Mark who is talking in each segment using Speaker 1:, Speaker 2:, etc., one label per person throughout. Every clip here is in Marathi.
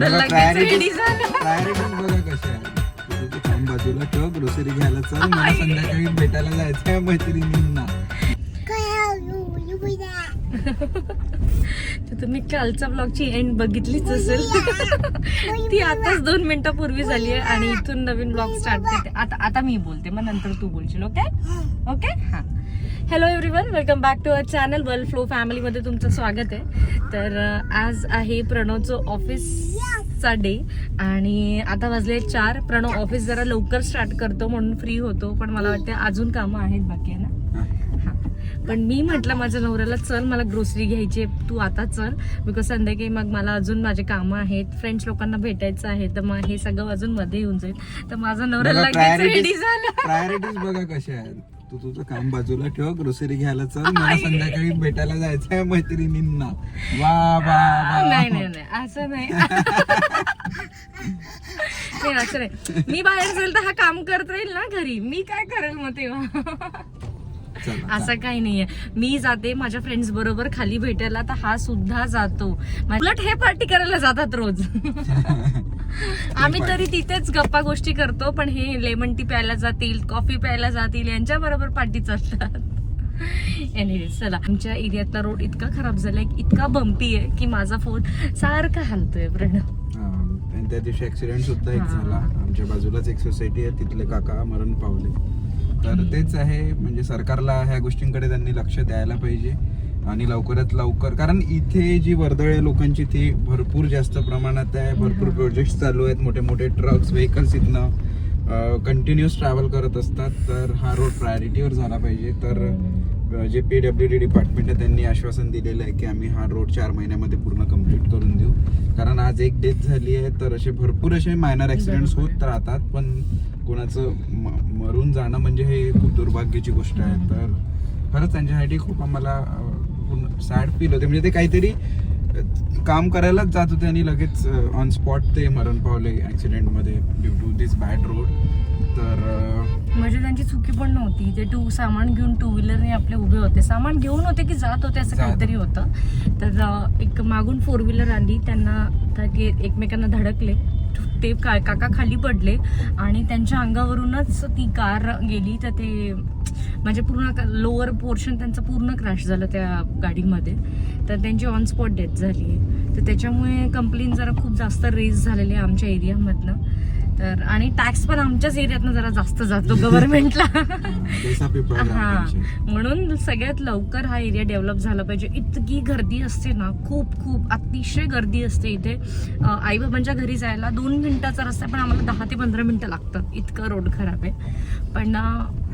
Speaker 1: लगेच रेडी झाला.
Speaker 2: बघा कशा तू काम बाजूला ठेव ग्रोसरी घ्यायला चल मला संध्याकाळी भेटायला जायचं आहे मैत्रिणींना.
Speaker 1: तर तुम्ही कालचा ब्लॉगची एंड बघितलीच असेल. ती आताच दोन मिनिटापूर्वी झाली आहे आणि इथून नवीन ब्लॉग स्टार्ट करते आता आता मी बोलते मग नंतर तू बोलशील ओके ओके हां. Hello everyone welcome back to our channel world flow फॅमिलीमध्ये तुमचं स्वागत आहे. तर आज आहे प्रणवचं ऑफिसचा डे आणि आता वाजले चार. प्रणव ऑफिस जरा लवकर स्टार्ट करतो म्हणून फ्री होतो पण मला वाटतं अजून कामं आहेत बाकी आहे ना?
Speaker 2: हा.
Speaker 1: पण मी म्हटलं माझ्या नवऱ्याला चल मला ग्रोसरी घ्यायची आहे, तू आता चल. बिकॉज संध्याकाळी मग मला अजून माझे कामं आहेत फ्रेंड्स लोकांना भेटायचं आहे तर मग हे सगळं अजून मध्ये येऊन जाईल. तर माझा नवरा
Speaker 2: बघा,
Speaker 1: लगेच
Speaker 2: priorities-
Speaker 1: रेडी झाला.
Speaker 2: प्रायोरिटीज बघा कशा आहेत. तू तुझं काम बाजूला ठेव ग्रोसरी घ्यायला चल मला संध्याकाळी भेटायला जायचं आहे मैत्रिणींना. वा वा वा.
Speaker 1: नाही नाही नाही असं नाही. नाही असं नाही. मी बाहेर जाईल तर हा काम करता येईल ना घरी. मी काय करेल मग तेव्हा? असं काही नाहीये. मी जाते माझ्या फ्रेंड्स बरोबर खाली भेटायला तर हा सुद्धा जातो. उलट हे पार्टी करायला जातात रोज. आम्ही तरी तिथेच गप्पा गोष्टी करतो पण हे लेमन टी प्यायला जातील कॉफी प्यायला जातील यांच्या बरोबर पार्टीच असतात एनिवे चला. आमच्या एरियातला रोड इतका खराब झालाय इतका बम्पी आहे की माझा फोन सारखा हलतोय प्रणव.
Speaker 2: त्या दिवशी ऍक्सिडेंट सुद्धा एक. झाला. आमच्या बाजूलाच एक सोसायटी आहे तिथले काका मरण पावले. तर तेच आहे. म्हणजे सरकारला ह्या गोष्टींकडे त्यांनी लक्ष द्यायला पाहिजे. आणि लवकरात लवकर कारण इथे जी वर्दळ आहे लोकांची ती भरपूर जास्त प्रमाणात आहे. भरपूर. प्रोजेक्ट चालू आहेत. मोठे मोठे ट्रक्स व्हेकल्स इथनं कंटिन्युअस ट्रॅव्हल करत असतात. तर हा रोड प्रायोरिटीवर झाला पाहिजे. तर J P W D department आहे त्यांनी आश्वासन दिलेलं आहे की आम्ही हा रोड चार महिन्यामध्ये पूर्ण कंप्लीट करून देऊ. कारण आज एक डेथ झाली आहे. तर असे भरपूर असे मायनर ऍक्सिडेंट्स
Speaker 1: बरोबर.
Speaker 2: होत राहतात. पण कोणाचं मरून जाणं म्हणजे हे खूप दुर्भाग्याची गोष्ट आहे. तर खरंच त्यांच्यासाठी खूप आम्हाला सॅड फील होते. म्हणजे ते काहीतरी काम करायलाच जात होते आणि लगेच ऑन स्पॉट ते मरण पावले ऍक्सिडेंटमध्ये due to this bad road तर
Speaker 1: म्हणजे त्यांची चुकी पण नव्हती. ते टू सामान घेऊन टू व्हीलरने आपले उभे होते. सामान घेऊन होते की जात होते असं काहीतरी होतं. तर एक मागून फोर व्हीलर आली. त्यांना एकमेकांना धडकले. ते का काका खाली पडले आणि त्यांच्या अंगावरूनच ती कार गेली. तर ते म्हणजे पूर्ण लोअर पोर्शन त्यांचं पूर्ण क्रॅश झालं त्या गाडीमध्ये. तर त्यांची ऑन स्पॉट डेथ झाली आहे तर त्याच्यामुळे कंप्लेन जरा खूप जास्त रेज झालेली आहे आमच्या एरियामधनं तर आणि टॅक्स पण आमच्याच एरियातनं जरा जास्त जातो गव्हर्नमेंटला हा. म्हणून सगळ्यात लवकर हा एरिया डेव्हलप झाला पाहिजे. इतकी गर्दी असते ना खूप खूप अतिशय गर्दी असते इथे. आई बाबांच्या घरी जायला दोन मिनिटाचा रस्ता पण आम्हाला दहा ते पंधरा मिनिटं लागतात. इतकं रोड खराब आहे. पण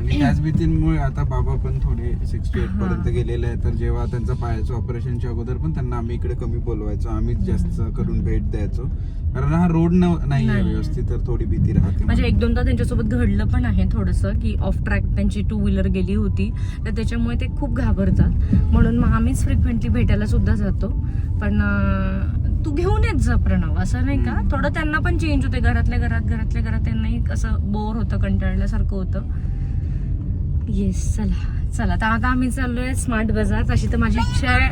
Speaker 2: त्याच भीतींमुळे आता बाबा पण थोडे सिक्स्टी एट. पर्यंत गेलेले आहेत. तर जेव्हा त्यांचं पायाचं ऑपरेशनच्या अगोदर पण त्यांना आम्ही इकडे कमी बोलवायचो. आम्हीच जास्त करून भेट द्यायचो. कारण हा रोड नाही. आहे. व्यवस्थित तर थोडी भीती राहते
Speaker 1: म्हणजे एक दोनदा त्यांच्यासोबत घडलं पण आहे थोडंसं की ऑफ ट्रॅक त्यांची टू व्हीलर गेली होती. तर त्याच्यामुळे ते खूप घाबरतात. म्हणून मग आम्हीच फ्रिक्वेंटली भेटायला सुद्धा जातो. पण तू घेऊन येत जा प्रणव असं नाही का. थोडं त्यांना पण चेंज होते. घरातल्या घरात घरातल्या घरात त्यांनाही असं बोर होतं कंटाळल्यासारखं होतं. येस चला. चला तर आता आम्ही चाललोय स्मार्ट बाजार तशी तर माझी इच्छा आहे.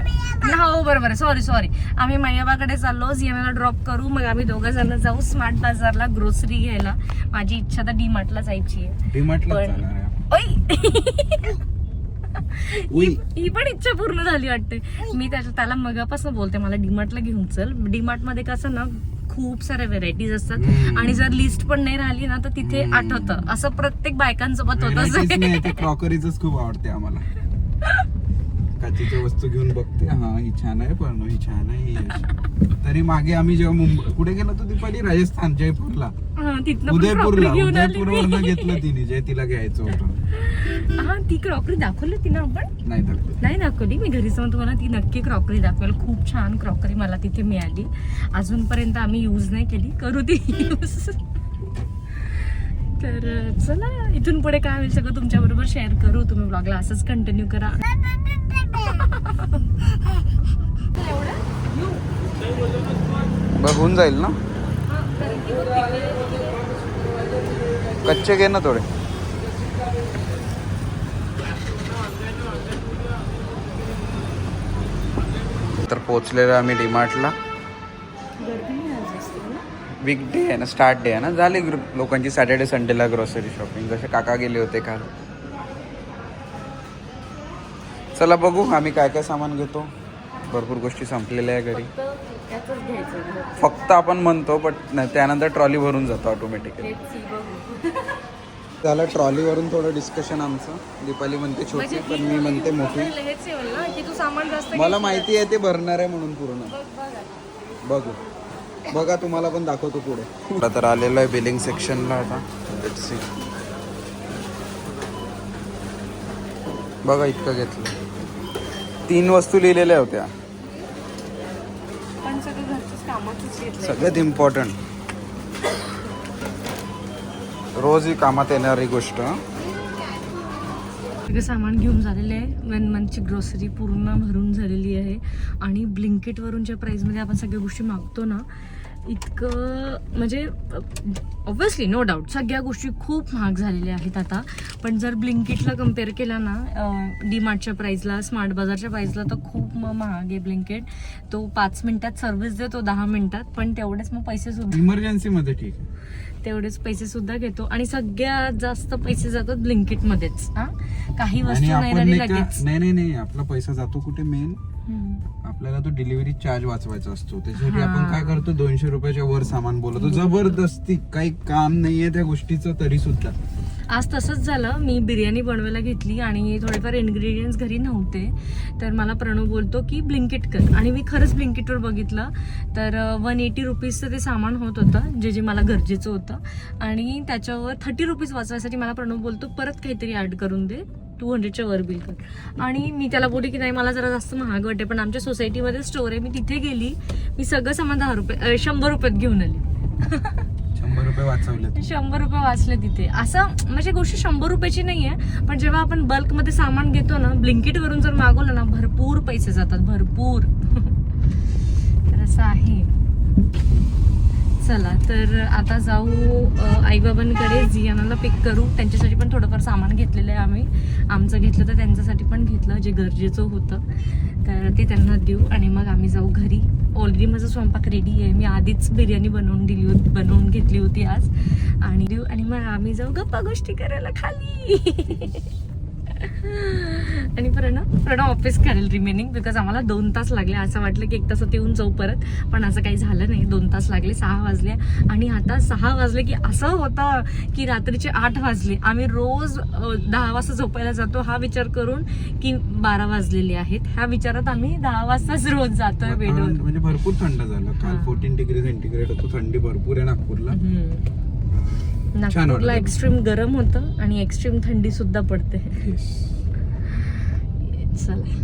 Speaker 1: हो बरोबर सॉरी सॉरी आम्ही मैयाबाकडे चाललो जियाला ड्रॉप करू. मग आम्ही दोघं जण जाऊ स्मार्ट बाजारला ग्रोसरी घ्यायला. माझी इच्छा तर डीमार्टला जायची आहे. पण-. ही पण इच्छा पूर्ण झाली वाटते. मी त्याच्या त्याला मगापासून बोलते मला डीमार्टला घेऊन चल. डीमार्टमध्ये कसं ना खूप साऱ्या व्हेरायटीज असतात. आणि जर लिस्ट पण नाही राहिली ना तर तिथे. आठवतं. असं प्रत्येक बायकांसोबत
Speaker 2: ते
Speaker 1: होतं
Speaker 2: क्रॉकरीच खूप आवडते आम्हाला. काचेच्या वस्तू घेऊन बघते. हा ही छान आहे पण ही छान आहे. तरी मागे आम्ही जेव्हा मुंबई कुठे गेलो होतो दीपाली? राजस्थान जयपूरला.
Speaker 1: तिथनं पण
Speaker 2: उदयपूरला
Speaker 1: क्रॉकरी घेऊन आली
Speaker 2: उदयपूर
Speaker 1: मी.
Speaker 2: वरनं घेतलं तिने जे तिला घ्यायचं होतं.
Speaker 1: हा ती क्रॉकरी दाखवली ती ना आपण?
Speaker 2: नाही
Speaker 1: दाखवली. मी घरी जाऊन तुम्हाला ती नक्की क्रॉकरी दाखवेल. खूप छान क्रॉकरी मला तिथे मिळाली. अजूनपर्यंत आम्ही यूज नाही केली. करू ती यूज तर चला इथून पुढे काय होईल सगळं तुमच्या बरोबर शेअर करू. तुम्ही ब्लॉगला असंच कंटिन्यू करा.
Speaker 2: बघ होऊन जाईल ना? कच्चे घे ना थोडे. तर पोचलेलो आम्ही डीमार्टला.
Speaker 1: गर्दी
Speaker 2: डे आहे ना स्टार्ट डे आहे ना. झाली ग्रुप लोकांची सॅटर्डे संडेला ग्रोसरी शॉपिंग जसे काका गेले होते काल. चला बघू आम्ही काय काय सामान घेतो. भरपूर गोष्टी संपलेल्या आहे घरी.
Speaker 1: फक्त याचंच घ्यायचं
Speaker 2: फक्त आपण म्हणतो बट त्यानंतर ट्रॉली भरून जातो ऑटोमॅटिकली झालं ट्रॉलीवरून थोडं डिस्कशन आमचं. दीपाली म्हणते छोटी
Speaker 1: म्हणजे
Speaker 2: पण मी म्हणते मोठी. मला माहिती आहे ते भरणार आहे म्हणून पूर्ण.
Speaker 1: बघ बघ. आता.
Speaker 2: बघू. बघा तुम्हाला पण दाखवतो पुढे. आता तर आलेलो आहे बिलिंग सेक्शनला आता. See. बघा इतकं घेतलं. तीन वस्तू लिहिलेल्या होत्या. सगळ्यात इम्पॉर्टंट रोज ही कामात येणारी गोष्ट.
Speaker 1: सगळं सामान घेऊन झालेलं आहे. वन मंथची ग्रोसरी पूर्ण भरून झालेली आहे. आणि ब्लिंकेटवरूनच्या प्राईजमध्ये आपण सगळ्या गोष्टी मागतो ना इतकं म्हणजे ऑब्व्हियसली नो डाऊट सगळ्या गोष्टी खूप महाग झालेल्या आहेत आता. पण जर ब्लिंकिटला कंपेअर केला ना डी मार्टच्या प्राईजला स्मार्ट बाजारच्या प्राईजला तर खूप मग महाग आहे ब्लिंकेट तो पाच मिनिटात सर्व्हिस देतो दहा मिनिटात पण तेवढेच मग पैसे सुद्धा
Speaker 2: इमर्जन्सी मध्ये ठीक
Speaker 1: तेवढेच पैसे सुद्धा घेतो. आणि सगळ्यात जास्त पैसे जातात ब्लिंकिट मध्येच हा? काही वस्तू नाही राहिली लगेच.
Speaker 2: नाही नाही नाही. आपला पैसा जातो कुठे? मेन. आपल्याला तो डिलिव्हरी चार्ज वाचवायचा असतो. त्याच्यासाठी. आपण काय करतो? दोनशे रुपयाच्या वर सामान बोलवतो. जबरदस्ती. काही काम नाहीये त्या गोष्टीचं तरी सुद्धा
Speaker 1: आज तसंच झालं. मी बिर्याणी बनवायला घेतली आणि थोडेफार इन्ग्रेडियंट्स घरी नव्हते. तर मला प्रणव बोलतो की ब्लिंकिट कर. आणि मी खरंच ब्लिंकिटवर बघितलं. तर वन एटी रुपीजचं ते सामान होत होतं जे जे मला गरजेचं होतं. आणि त्याच्यावर थर्टी रुपीज वाचवायसाठी मला प्रणव बोलतो परत काहीतरी ॲड करून दे. टू हंड्रेडच्या वर बिल कर आणि मी त्याला बोलले की नाही मला जरा जास्त महाग वाटते पण आमच्या सोसायटीमध्ये स्टोर आहे. मी तिथे गेली मी सगळं सामान दहा रुपये शंभर रुपयात घेऊन आली.
Speaker 2: शंभर रुपये वाचवले
Speaker 1: शंभर रुपये वाचले तिथे. असं म्हणजे गोष्ट शंभर रुपयाची नाही आहे पण जेव्हा आपण बल्कमध्ये सामान घेतो ना ब्लिंकिट वरून जर मागवलं ना भरपूर पैसे जातात भरपूर तर असं आहे चला तर आता जाऊ आईबाबांकडे जियानाला पिक करू. त्यांच्यासाठी पण थोडंफार सामान घेतलेलं आहे आम्ही. आमचं घेतलं तर त्यांच्यासाठी पण घेतलं जे गरजेचं होतं. तर ते त्यांना देऊ आणि मग आम्ही जाऊ घरी. ऑलरेडी माझा स्वयंपाक रेडी आहे. मी आधीच बिर्याणी बनवून दिली होती बनवून घेतली होती आज. आणि देऊ आणि मग आम्ही जाऊ गप्पा गोष्टी करायला खाली. आणि प्रणव प्रणव ऑफिस करेल रिमेनिंग बिकॉज आम्हाला दोन तास लागले. असं वाटलं की एक तासात येऊन जाऊ परत. पण असं काही झालं नाही. दोन तास लागले सहा वाजले. आणि आता सहा वाजले की असं होतं की रात्रीचे आठ वाजले. आम्ही रोज दहा वाजता झोपायला जातो. हा विचार करून की बारा वाजलेले आहेत. ह्या विचारात आम्ही दहा वाजताच रोज जातोय
Speaker 2: वातावरण
Speaker 1: बेडवर
Speaker 2: म्हणजे भरपूर थंड झालं. काल. फोर्टीन डिग्री सेंटीग्रेड होतो. थंडी भरपूर आहे नागपूरला.
Speaker 1: नागपूरला. एक्स्ट्रीम गरम होतं आणि एक्स्ट्रीम थंडी सुद्धा पडते. चला.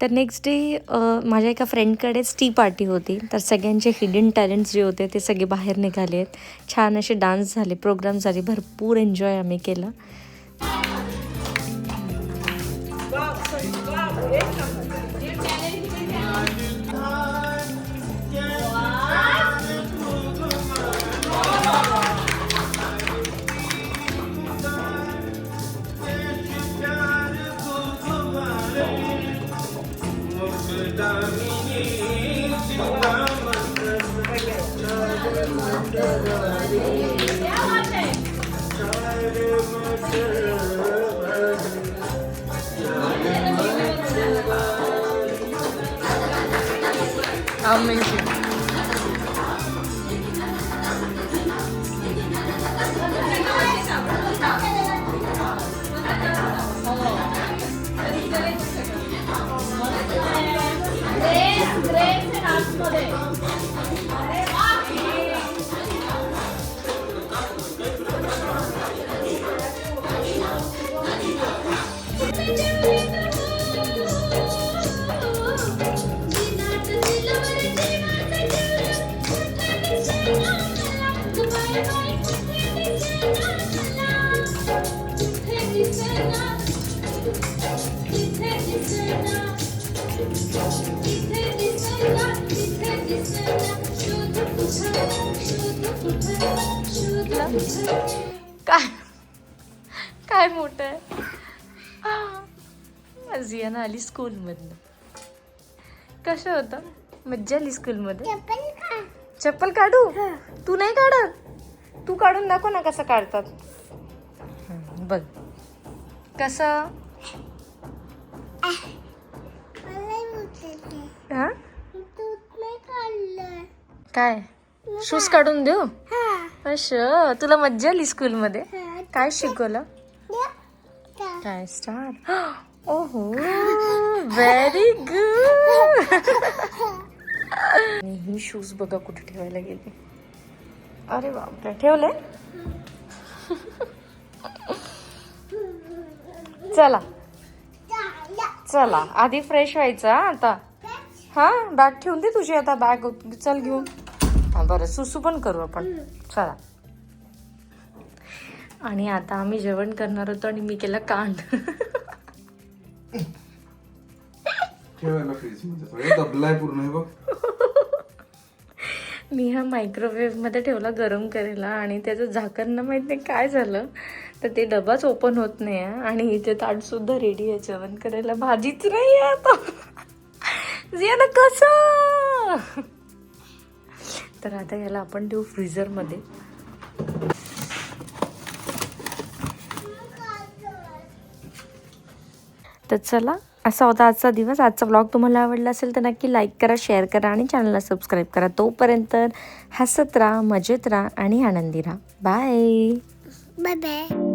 Speaker 1: तर नेक्स्ट डे माझ्या एका फ्रेंडकडेच टी पार्टी होती. तर सगळ्यांचे हिडन टॅलेंट्स जे होते ते सगळे बाहेर निघाले आहेत. छान असे डान्स झाले प्रोग्राम झाले भरपूर एन्जॉय आम्ही केलं. Amazing. 对。काय? काय मोठं आहे? जियाना आली स्कूलमधनं. कसं होतं? मज्जा आली स्कूलमध्ये? चप्पल काढू? तू नाही काढत? तू काढून दाखव ना कसं काढतात. बघ. कसं? काय? शूज काढून देऊ? अश तुला मज्जा आली स्कूलमध्ये? काय शिकवलं? काय स्टार? ओहो व्हेरी गुड ही शूज बघा कुठे ठेवायला गेले. अरे बापरे ठेवले? चला. चला आधी फ्रेश व्हायचं आता. हा बॅग ठेवून दे तुझी आता बॅग चल घेऊन. हा बरं सुसू पण करू आपण. चला. आणि आता आम्ही जेवण करणार होतो आणि मी केला कांड
Speaker 2: हे
Speaker 1: मी हा मायक्रोवेव्हमध्ये ठेवला गरम करायला आणि त्याचं झाकण ना माहीत नाही काय झालं. तर ते डबाच ओपन होत नाही आहे आणि इथे ताट सुद्धा रेडी आहे जेवण करायला. भाजीच नाही आहे आता. कसं? तर आता याला आपण देऊ फ्रीझरमध्ये. तर चला असा होता आजचा दिवस. आजचा ब्लॉग तुम्हाला आवडला असेल तर नक्की लाईक करा शेअर करा आणि चॅनलला सबस्क्राईब करा. तोपर्यंत हसत राहा मजेत राहा आणि आनंदी राहा. Bye
Speaker 3: bye bye